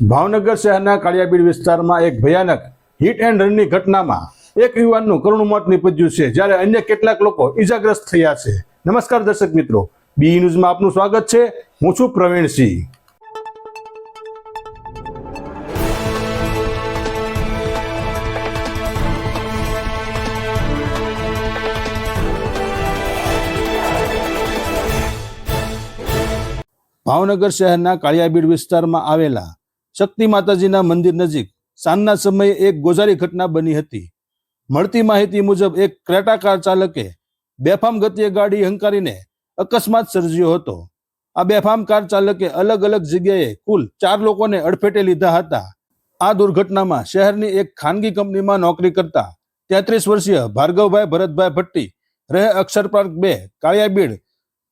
ભાવનગર શહેરના કાળિયાબીડ વિસ્તારમાં એક ભયાનક હિટ એન્ડ રનની ઘટનામાં એક યુવાનનું કરુણ મોત નીપજ્યું છે, જ્યારે અન્ય કેટલાક લોકો ઈજાગ્રસ્ત થયા છે. નમસ્કાર દર્શક મિત્રો. બી ન્યૂઝમાં આપનું સ્વાગત છે. હું છું પ્રવીણસિંહ ભાવનગર શહેરના કાળિયાબીડ વિસ્તારમાં આવેલા શક્તિ માતાજીના મંદિર નજીક સાંજના સમયે એક ગોઝારી ઘટના બની હતી. મળતી માહિતી મુજબ એક ક્રેટા કાર ચાલકે બેફામ ગતિએ ગાડી હંકારીને અકસ્માત સર્જ્યો હતો. આ બેફામ કાર ચાલકે અલગ અલગ જગ્યાએ કુલ ચાર લોકોને અડફેટે લીધા હતા. આ દુર્ઘટનામાં શહેરની એક ખાનગી કંપનીમાં નોકરી કરતા તેત્રીસ વર્ષીય ભાર્ગવભાઈ ભરતભાઈ ભટ્ટી રહે અક્ષર પાર્ક બે, કાળિયાબીડ,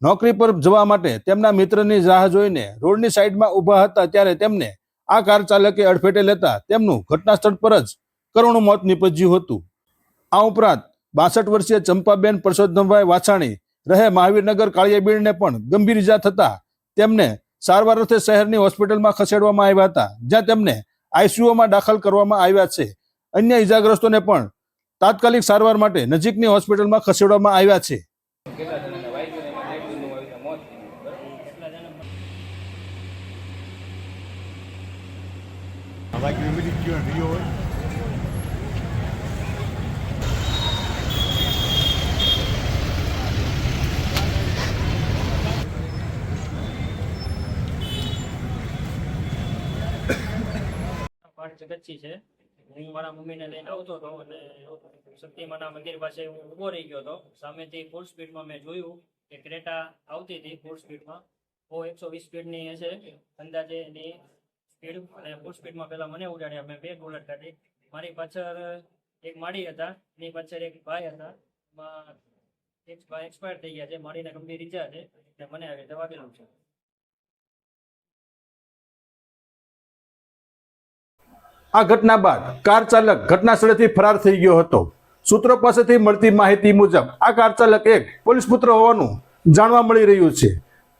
નોકરી પર જવા માટે તેમના મિત્રની રાહ જોઈને રોડની સાઈડમાં ઊભા હતા ત્યારે તેમને આ કાર ચાલકે અડફેટે લેતા તેમનું ઘટના સ્થળ પર જ કરુણ મોત નીપજ્યું હતું. આ ઉપરાંત બાસઠ વર્ષીય ચંપાબેન પરસોત્તમભાઈ વાછાણી રહે મહાવીરનગર કાળિયાબીડને પણ ગંભીર ઇજા થતા તેમને સારવાર અર્થે શહેરની હોસ્પિટલમાં ખસેડવામાં આવ્યા હતા, જ્યાં તેમને આઈસીયુમાં દાખલ કરવામાં આવ્યા છે. અન્ય ઇજાગ્રસ્તોને પણ તાત્કાલિક સારવાર માટે નજીકની હોસ્પિટલમાં ખસેડવામાં આવ્યા છે કેટલા જણાને વાગ્યું ને એમાં એક જણનું આવી રીતે મોત થયું બરાબર વાગ્યું એમ જ ગયો રહ્યો હોય પાઠ જગતસિંહ છે. હું મારા મમ્મીને લઈને આવતો હતો અને શક્તિમાના મંદિર પાસે હું ઊભો રહી ગયો હતો. સામેથી ફૂલ સ્પીડમાં મેં જોયું કે ક્રેટા આવતી હતી ફૂલ સ્પીડમાં બહુ એકસો વીસ સ્પીડની હશે. અંદાજે એની અને ફૂલ સ્પીડમાં પેલા મને ઉડાડ્યા મેં બે બુલેટ કાઢી. મારી પાછળ એક માળી હતા, એની પાછળ એક ભાઈ હતા. એક ભાઈ એક્સપાયર થઈ ગયા છે મારીને ગંભીર ઈજા છે, એટલે મને આવી રીતે વાગેલું છે. આ ઘટના બાદ કાર ચાલક ઘટના સ્થળેથી ફરાર થઈ ગયો હતો. સૂત્રો પાસેથી મળતી માહિતી મુજબ આ કાર ચાલક એક પોલીસ પુત્ર હોવાનું જાણવા મળી રહ્યું છે.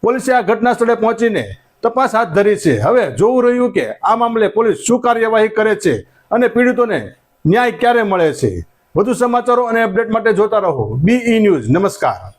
પોલીસે આ ઘટના સ્થળે પહોંચીને તપાસ હાથ ધરી છે. હવે જોવું રહ્યું કે આ મામલે પોલીસ શું કાર્યવાહી કરે છે અને પીડિતોને ન્યાય ક્યારે મળે છે? વધુ સમાચારો અને અપડેટ માટે જોતા રહો. બીઈ ન્યૂઝ નમસ્કાર.